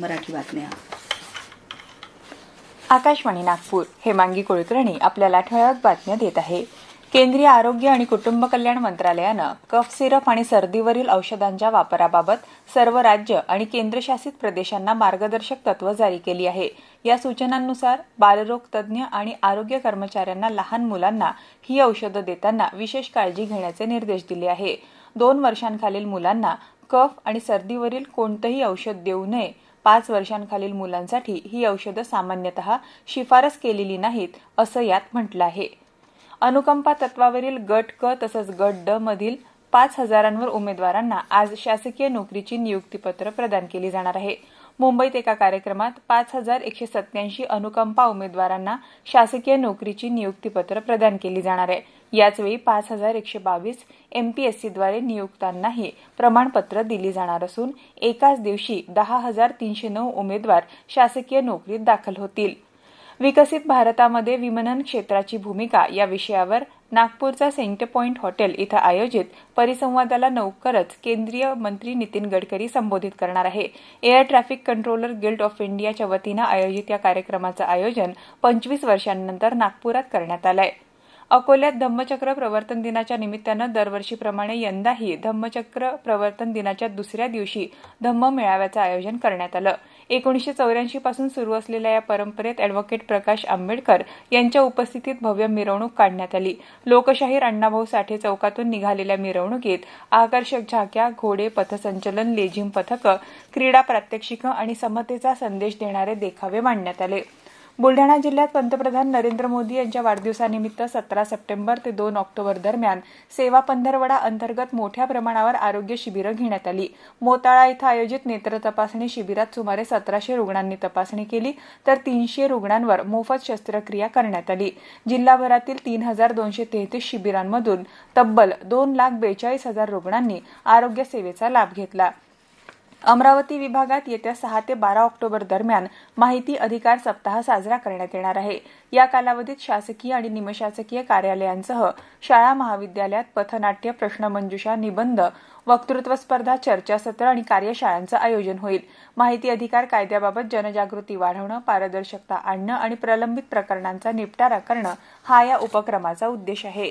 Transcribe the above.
मराठी बातम्या. आकाशवाणी नागपूर हेमांगी कुलकर्णी आपल्याला ठळक बातम्या देत आहे. केंद्रीय आरोग्य आणि कुटुंब कल्याण मंत्रालयानं कफ सिरप आणि सर्दीवरील औषधांच्या वापराबाबत सर्व राज्य आणि केंद्रशासित प्रदेशांना मार्गदर्शक तत्व जारी केली आहे. या सूचनांनुसार बालरोग तज्ज्ञ आणि आरोग्य कर्मचाऱ्यांना लहान मुलांना ही औषधं देताना विशेष काळजी घेण्याचे निर्देश दिले आहे. दोन वर्षांखालील मुलांना कफ आणि सर्दीवरील कोणतंही औषध देऊ नये पाच वर्षांखालील मुलांसाठी ही औषधं सामान्यतः शिफारस केलेली नाहीत असं यात म्हटलं आहे. अनुकंपा तत्वावरील गट क तसंच गट ड मधील पाच हजारांवर उमेदवारांना आज शासकीय नोकरीची नियुक्तीपत्र प्रदान केली जाणार आहे. मुंबईत एका कार्यक्रमात पाच हजार एकशे सत्याऐंशी अनुकंपा उमेदवारांना शासकीय नोकरीची नियुक्तीपत्र प्रदान केली जाणार आहे. याचवेळी पाच हजार एकशे बावीस एमपीएससीद्वारे नियुक्तांनाही प्रमाणपत्र दिली जाणार असून एकाच दिवशी दहा हजार तीनशे नऊ उमेदवार शासकीय नोकरीत दाखल होतील. विकसित भारतामध्ये विमानन क्षेत्राची भूमिका या विषयावर नागपूरचा सेंटर पॉइंट हॉटेल इथं आयोजित परिसंवादाला लवकरच केंद्रीय मंत्री नितीन गडकरी संबोधित करणार आहे. Air traffic controller guild of इंडियाच्या वतीनं आयोजित या कार्यक्रमाचं आयोजन पंचवीस वर्षांनंतर नागपुरात करण्यात आलं आहे अकोल्यात धम्मचक्र प्रवर्तन दिनाच्या निमित्तानं दरवर्षीप्रमाणे यंदाही धम्मचक्र प्रवर्तन दिनाच्या दुसऱ्या दिवशी धम्म मेळाव्याचं आयोजन करण्यात आलं. एकोणीसशे चौऱ्याऐंशी पासून सुरू असलेल्या या परंपरेत अॅडव्होकेट प्रकाश आंबेडकर यांच्या उपस्थितीत भव्य मिरवणूक काढण्यात आली. लोकशाहीर अण्णाभाऊ साठे चौकातून निघालेल्या मिरवणुकीत आकर्षक झाक्या घोडे पथसंचलन लेझिम पथकं क्रीडा प्रात्यक्षिकं आणि समतेचा संदेश देणारे देखावे मांडण्यात आले. बुलढाणा जिल्ह्यात पंतप्रधान नरेंद्र मोदी यांच्या वाढदिवसानिमित्त सतरा सप्टेंबर ते दोन ऑक्टोबर दरम्यान सेवा पंधरवडा अंतर्गत मोठ्या प्रमाणावर आरोग्य शिबिरं घेण्यात आली. मोताळा इथं आयोजित नेत्र तपासणी शिबिरात सुमारे सतराशे रुग्णांनी तपासणी केली तर तीनशे रुग्णांवर मोफत शस्त्रक्रिया करण्यात आली. जिल्हाभरातील तीन हजार दोनशे तेहतीस शिबिरांमधून तब्बल दोन लाख बेचाळीस हजार रुग्णांनी आरोग्य सेवेचा लाभ घेतला. अमरावती विभागात येत्या सहा ते बारा ऑक्टोबर दरम्यान माहिती अधिकार सप्ताह साजरा करण्यात येणार आहे. या कालावधीत शासकीय आणि निमशासकीय कार्यालयांसह शाळा महाविद्यालयात पथनाट्य प्रश्नमंजुषा निबंध वक्तृत्व स्पर्धा चर्चासत्र आणि कार्यशाळांचं आयोजन होईल. माहिती अधिकार कायद्याबाबत जनजागृती वाढवणं पारदर्शकता आणणं आणि प्रलंबित प्रकरणांचा निपटारा करणं हा या उपक्रमाचा उद्देश आहे.